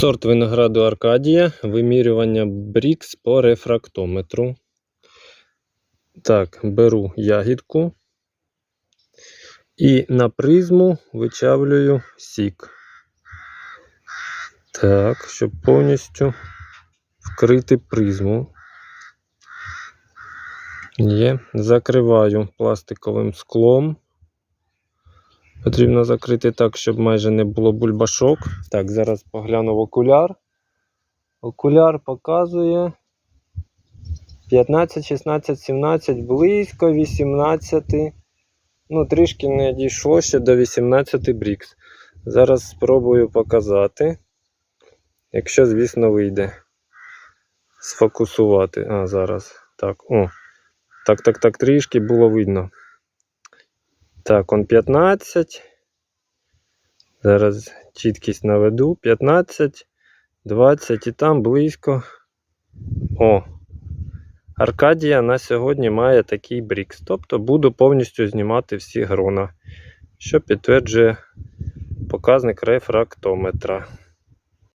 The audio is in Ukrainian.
Сорт винограду Аркадія, вимірювання Брікс по рефрактометру. Так, беру ягідку і на призму вичавлюю сік. Так, щоб повністю вкрити призму. Є. Закриваю пластиковим склом. Потрібно закрити так, щоб майже не було бульбашок. Так, зараз погляну в окуляр. Окуляр показує 15, 16, 17, близько 18. Ну, трішки не дійшло ще до 18 брікс. Зараз спробую показати. Якщо, звісно, вийде. Сфокусувати. А, зараз. Так, о. Так, так, так, трішки було видно. Так, он 15. Зараз чіткість наведу. 15, 20 і там близько. О! Аркадія на сьогодні має такий брікс. Тобто буду повністю знімати всі грона, що підтверджує показник рефрактометра.